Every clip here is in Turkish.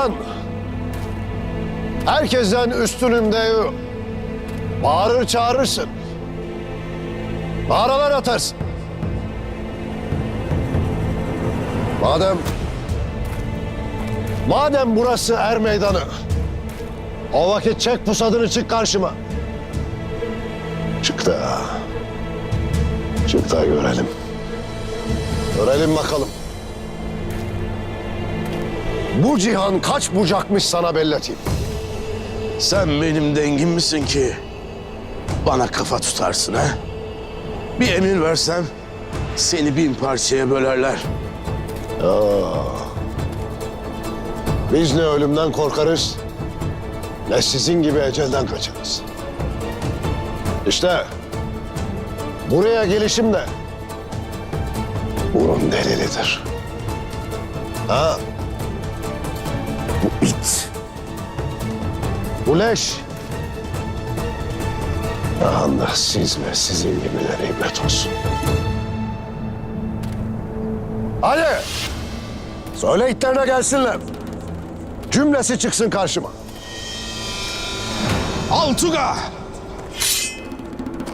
Cihan. Herkesten üstünüm de bağırır çağırırsın. Bağıralar atarsın. Madem madem burası er meydanı. O vakit çek pusadını çık karşıma. Çık da. Çık da görelim. Görelim bakalım. Bu cihan kaç bucakmış sana belleteyim. Sen benim dengim misin ki bana kafa tutarsın ha? Bir emir versem seni bin parçaya bölerler. Biz ne ölümden korkarız, ne sizin gibi ecelden kaçarız. İşte buraya gelişim de bunun delilidir. Ha? Bu it, bu leş. Da siz ve sizin gibileri ibret olsun. Hadi! Söyle itlerine gelsinler. Cümlesi çıksın karşıma. Altuga!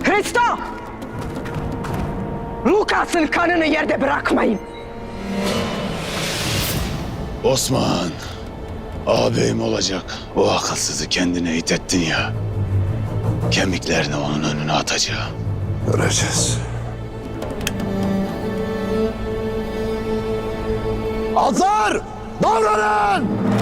Hristo! Lukas'ın kanını yerde bırakmayın. Osman, ağabeyim olacak. O akılsızı kendine itettin ya. Kemiklerini onun önüne atacağım. Göreceğiz. Atlar! Davranın!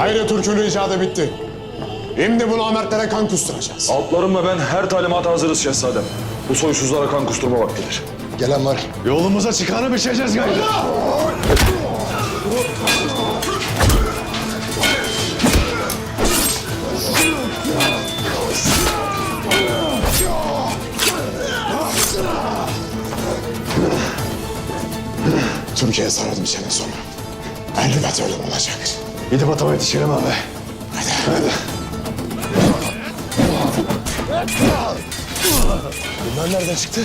Hayri Türk'ün icadı bitti. Şimdi bu namertlere kan kusturacağız. Altlarım ve ben her talimata hazırız şehzadem. Bu soysuzlara kan kusturma vaktidir. Gelen var. Yolumuza çıkanı biçeceğiz gayrı. Türkiye'ye sarıldım senin sonra. Elbet ölüm olacak. Gidip atama yetişelim abi. Bunlar nereden çıktı?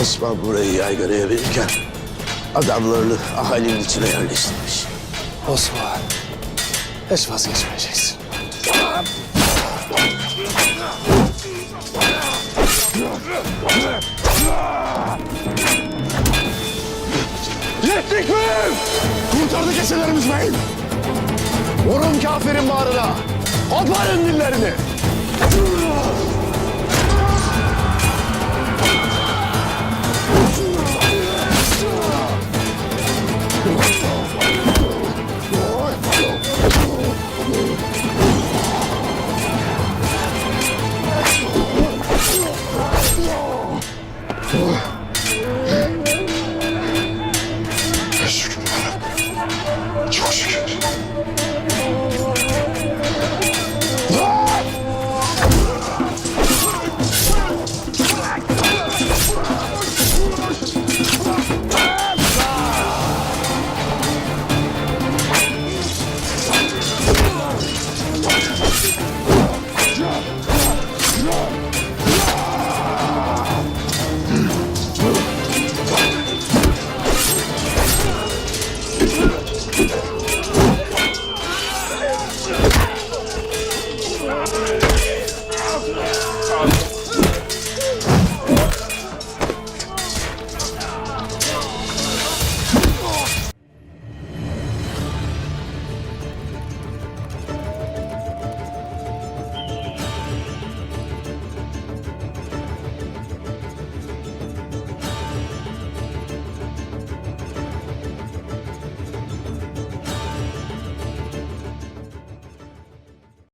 Osman burayı yaygaraya verirken adamlarını ahalinin içine yerleştirmiş. Osman. Hiç vazgeçmeyeceksin. Yettik mi? Kurtardık eserlerimiz beyim. Vurun kafirin bağrına. Koparın dillerini.